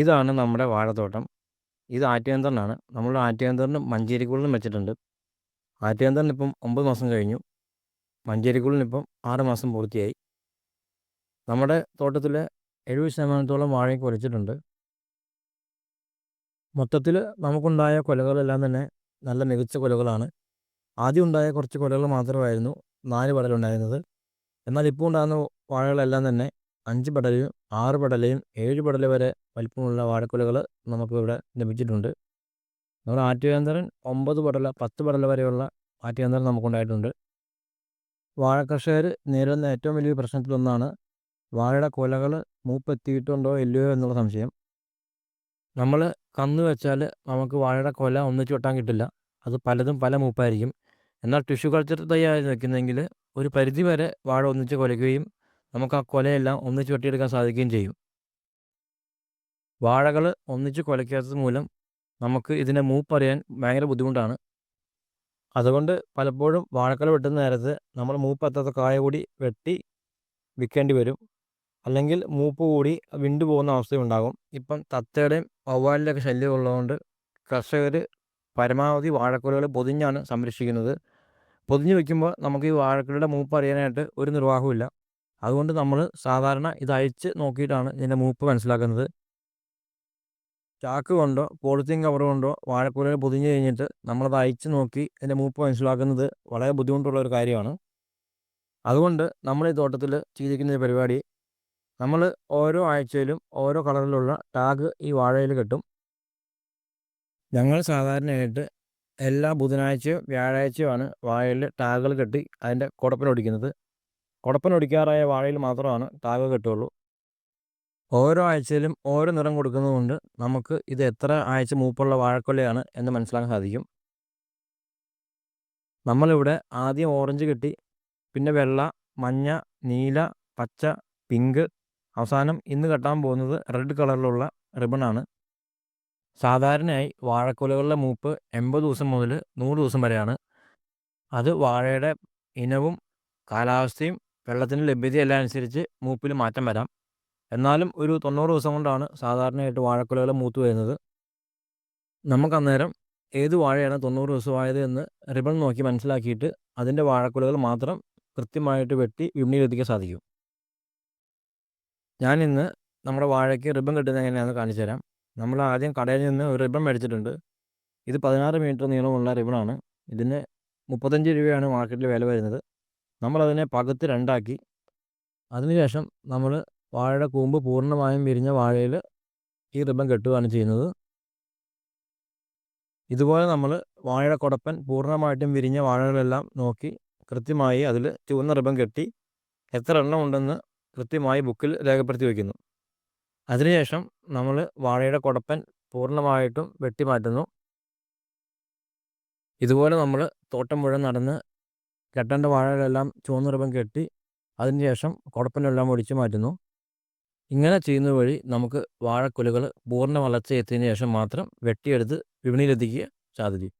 ഇതാണ് നമ്മുടെ വാഴത്തോട്ടം. ഇത് ആറ്റുകേന്ദ്രനാണ് നമ്മൾ ആറ്റുകേന്ദ്രനും മഞ്ചേരിക്കുള്ളിലും വെച്ചിട്ടുണ്ട്. ആറ്റുകേന്ദ്രനിപ്പം ഒമ്പത് മാസം കഴിഞ്ഞു. മഞ്ചേരിക്കുള്ളിന് ഇപ്പം ആറ് മാസം പൂർത്തിയായി. നമ്മുടെ തോട്ടത്തിൽ എഴുപത് ശതമാനത്തോളം വാഴയും കുലച്ചിട്ടുണ്ട് മൊത്തത്തിൽ നമുക്കുണ്ടായ കൊലകളെല്ലാം തന്നെ നല്ല മികച്ച കൊലകളാണ്. ആദ്യം ഉണ്ടായ കുറച്ച് കൊലകൾ മാത്രമായിരുന്നു നാല് പടലുണ്ടായിരുന്നത് എന്നാൽ ഇപ്പോൾ ഉണ്ടാകുന്ന വാഴകളെല്ലാം തന്നെ അഞ്ച് പടലയും ആറ് പടലയും ഏഴ് പടല വരെ വലിപ്പമുള്ള വാഴക്കുലകൾ നമുക്കിവിടെ ലഭിച്ചിട്ടുണ്ട്. നമ്മുടെ ആറ്റുകേന്ദ്രൻ ഒമ്പത് പടല പത്ത് പടല വരെയുള്ള ആറ്റുകേന്ദ്രൻ നമുക്കുണ്ടായിട്ടുണ്ട്. വാഴ കർഷകർ നേരിടുന്ന ഏറ്റവും വലിയ പ്രശ്നത്തിലൊന്നാണ് വാഴയുടെ കുലകൾ മൂപ്പെത്തിയിട്ടുണ്ടോ ഇല്ലയോ എന്നുള്ള സംശയം. നമ്മൾ കന്ന് വെച്ചാൽ നമുക്ക് വാഴയുടെ കൊല ഒന്നിച്ച് വെട്ടാൻ കിട്ടില്ല. അത് പലതും പല മൂപ്പായിരിക്കും. എന്നാൽ ടിഷ്യൂ കൾച്ചർ തയ്യാറി നിൽക്കുന്നെങ്കിൽ ഒരു പരിധി വരെ വാഴ ഒന്നിച്ച് കൊലയ്ക്കുകയും നമുക്ക് ആ കൊലയെല്ലാം ഒന്നിച്ച് വെട്ടിയെടുക്കാൻ സാധിക്കുകയും ചെയ്യും. വാഴകൾ ഒന്നിച്ച് കൊലയ്ക്കാത്തത് മൂലം നമുക്ക് ഇതിന്റെ മൂപ്പറിയാൻ ഭയങ്കര ബുദ്ധിമുട്ടാണ്. അതുകൊണ്ട് പലപ്പോഴും വാഴക്കൊല വെട്ടുന്ന നേരത്ത് നമ്മൾ മൂപ്പെത്താത്ത കായ കൂടി വെട്ടി വിൽക്കേണ്ടി വരും. അല്ലെങ്കിൽ മൂപ്പ് കൂടി വിണ്ടു പോകുന്ന അവസ്ഥയുണ്ടാകും ഇപ്പം തത്തയുടെയും വവ്വാലിന്റെയൊക്കെ ശല്യം ഉള്ളതുകൊണ്ട് കർഷകർ പരമാവധി വാഴക്കുലകൾ പൊതിഞ്ഞാണ് സംരക്ഷിക്കുന്നത്. പൊതിഞ്ഞ് വെക്കുമ്പോൾ നമുക്ക് ഈ വാഴക്കുലയുടെ മൂപ്പ് അറിയാനായിട്ട് ഒരു നിർവാഹവുമില്ല. അതുകൊണ്ട് നമ്മൾ സാധാരണ ഇത് അഴിച്ച് നോക്കിയിട്ടാണ് ഇതിന്റെ മൂപ്പ് മനസ്സിലാക്കുന്നത്. ചാക്ക് കൊണ്ടോ പോളിത്തീൻ കവർ കൊണ്ടോ വാഴക്കുലയിൽ പൊതിഞ്ഞ് കഴിഞ്ഞിട്ട് നമ്മളത് അഴിച്ച് നോക്കി ഇതിന്റെ മൂപ്പ് മനസ്സിലാക്കുന്നത് വളരെ ബുദ്ധിമുട്ടുള്ള ഒരു കാര്യമാണ്. അതുകൊണ്ട് നമ്മൾ ഈ തോട്ടത്തിൽ ചെയ്തിരിക്കുന്ന പരിപാടി നമ്മൾ ഓരോ ആഴ്ചയിലും ഓരോ കളറിലുള്ള ടാഗ് ഈ വാഴയിൽ കെട്ടും. ഞങ്ങൾ സാധാരണയായിട്ട് എല്ലാ ബുധനാഴ്ചയും വ്യാഴാഴ്ചയുമാണ് വാഴയിൽ ടാഗുകൾ കെട്ടി അതിന്റെ കുടപ്പനൊടിക്കുന്നത് കുടപ്പനൊടിക്കാറായ വാഴയിൽ മാത്രമാണ് ടാഗ് കെട്ടുള്ളൂ ഓരോ ആഴ്ചയിലും ഓരോ നിറം കൊടുക്കുന്നതുകൊണ്ട് നമുക്ക് ഇത് എത്ര ആഴ്ച മൂപ്പുള്ള വാഴക്കൊലയാണ് എന്ന് മനസ്സിലാക്കാൻ സാധിക്കും. നമ്മളിവിടെ ആദ്യം ഓറഞ്ച് കെട്ടി പിന്നെ വെള്ള മഞ്ഞ നീല പച്ച പിങ്ക് അവസാനം ഇന്ന് കെട്ടാൻ പോകുന്നത് റെഡ് കളറിലുള്ള റിബണാണ്. സാധാരണയായി വാഴക്കൊലകളുടെ മൂപ്പ് എൺപത് ദിവസം മുതൽ നൂറ് ദിവസം വരെയാണ്. അത് വാഴയുടെ ഇനവും കാലാവസ്ഥയും വെള്ളത്തിന്റെ ലഭ്യതയെല്ലാം അനുസരിച്ച് മൂപ്പിൽ മാറ്റം വരാം. എന്നാലും ഒരു തൊണ്ണൂറ് ദിവസം കൊണ്ടാണ് സാധാരണയായിട്ട് വാഴക്കുലകൾ മൂത്ത് വരുന്നത്. നമുക്ക് അന്നേരം ഏത് വാഴയാണ് തൊണ്ണൂറ് ദിവസമായത് എന്ന് റിബൺ നോക്കി മനസ്സിലാക്കിയിട്ട് അതിന്റെ വാഴക്കുലകൾ മാത്രം കൃത്യമായിട്ട് വെട്ടി വിപണിയിലെത്തിക്കാൻ സാധിക്കും. ഞാനിന്ന് നമ്മുടെ വാഴയ്ക്ക് റിബൺ കെട്ടുന്നത് എങ്ങനെയാണെന്ന് കാണിച്ചു തരാം. നമ്മൾ ആദ്യം കടയിൽ നിന്ന് ഒരു റിബൺ മേടിച്ചിട്ടുണ്ട്. ഇത് പതിനാറ് മീറ്റർ നീളമുള്ള റിബണാണ്. ഇതിന് മുപ്പത്തഞ്ച് രൂപയാണ് മാർക്കറ്റിൽ വില വരുന്നത്. നമ്മളതിനെ പകുത്ത് രണ്ടാക്കി. അതിനുശേഷം നമ്മൾ വാഴയുടെ കൂമ്പ് പൂർണമായും വിരിഞ്ഞ വാഴയിൽ ഈ റിബൺ കെട്ടുകയാണ് ചെയ്യുന്നത്. ഇതുപോലെ നമ്മൾ വാഴയുടെ കുടപ്പൻ പൂർണമായിട്ടും വിരിഞ്ഞ വാഴകളെല്ലാം നോക്കി കൃത്യമായി അതിൽ ചുവന്ന റിബൺ കെട്ടി എത്ര എണ്ണം ഉണ്ടെന്ന് കൃത്യമായി ബുക്കിൽ രേഖപ്പെടുത്തി വയ്ക്കുന്നു അതിനുശേഷം നമ്മൾ വാഴയുടെ കുടപ്പൻ പൂർണമായിട്ടും വെട്ടി മാറ്റുന്നു ഇതുപോലെ നമ്മൾ തോട്ടം മുഴുവൻ നടന്ന് കെട്ടേണ്ട വാഴകളെല്ലാം ചുവന്ന റിബൺ കെട്ടി അതിനുശേഷം കുടപ്പനെല്ലാം ഒടിച്ചു മാറ്റുന്നു. ഇങ്ങനെ ചെയ്യുന്ന വഴി നമുക്ക് വാഴക്കുലകൾ പൂർണ വളർച്ച എത്തിയതിന് ശേഷം മാത്രം വെട്ടിയെടുത്ത് വിപണിയിലെത്തിക്കുക സാധിക്കും.